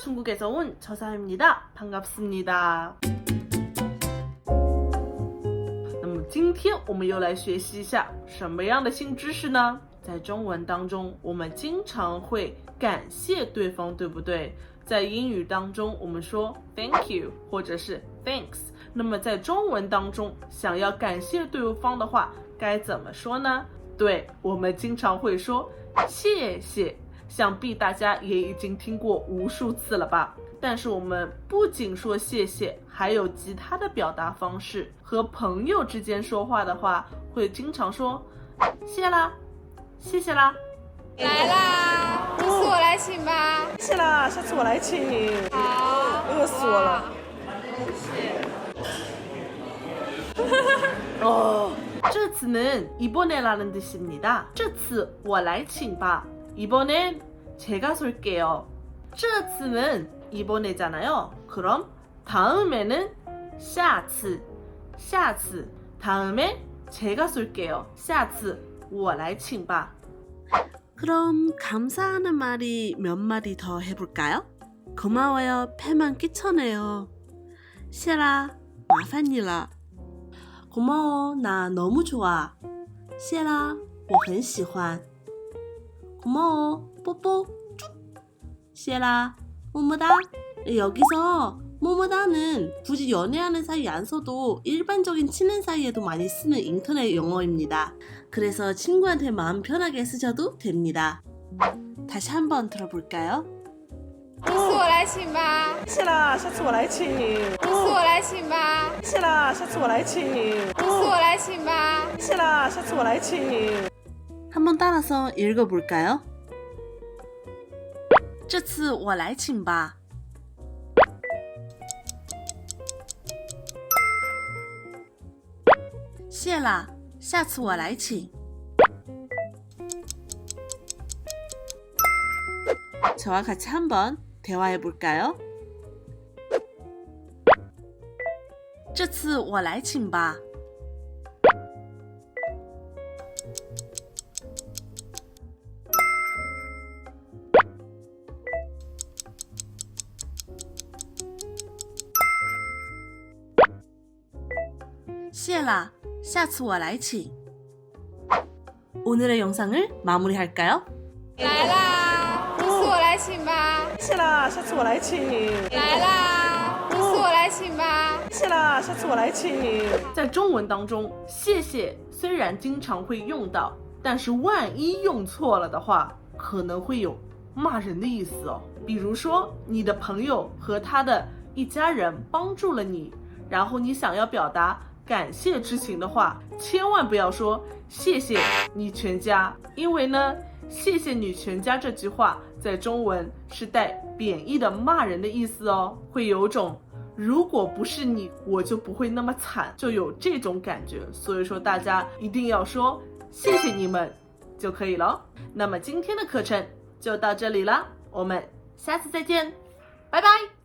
중국에서 온 저사입니다. 반갑습니다. 那么今天我们又来学习一下什么样的新知识呢？在中文当中，我们经常会感谢对方，对不对？在英语当中，我们说 thank you 或者是 thanks。那么在中文当中，想要感谢对方的话，该怎么说呢？对，我们经常会说谢谢。 想必大家也已经听过无数次了吧？但是我们不仅说谢谢，还有其他的表达方式。和朋友之间说话的话，会经常说谢啦，谢谢啦，来啦，这次我来请吧。谢啦，下次我来请。好，饿死我了。哦，这次呢，이번에라는뜻입니 다。 这次我来请吧。 이번엔 제가 쏠게요. 这次는 이번에잖아요. 그럼 다음에는 下次,下次 다음에 제가 쏠게요. 下次我来请吧. 그럼 감사하는 말이 몇 마디 더 해볼까요? 고마워요. 패만 끼쳐내요.谢啦, 마판이라. 고마워. 나 너무 좋아. 谢啦,我很喜欢. 고마워 뽀뽀 쭉 시에라 모모다 여기서 모모다는 굳이 연애하는 사이 안 써도 일반적인 친한 사이에도 많이 쓰는 인터넷 영어입니다. 그래서 친구한테 마음 편하게 쓰셔도 됩니다. 다시 한번 들어볼까요? 这次我来请吧。这次我来请吧。谢啦，下次我来请。谢啦，下次我来请。 한번 따라서 읽어볼까요? 这次我来请吧. 시엘라, 下次我来请. 저와 같이 한번 대화해볼까요? 这次我来请吧. 시엘라, 下次我来请. 오늘의 영상을 마무리할까요? 来啦，这次我来请吧。谢啦，下次我来请。来啦，这次我来请吧。谢啦，下次我来请。在中文当中，谢谢虽然经常会用到，但是万一用错了的话，可能会有骂人的意思哦。比如说，你的朋友和他的一家人帮助了你，然后你想要表达。 感谢之情的话，千万不要说谢谢你全家，因为呢，谢谢你全家这句话在中文是带贬义的骂人的意思哦，会有种如果不是你，我就不会那么惨，就有这种感觉。所以说大家一定要说谢谢你们就可以了。那么今天的课程就到这里了，我们下次再见，拜拜。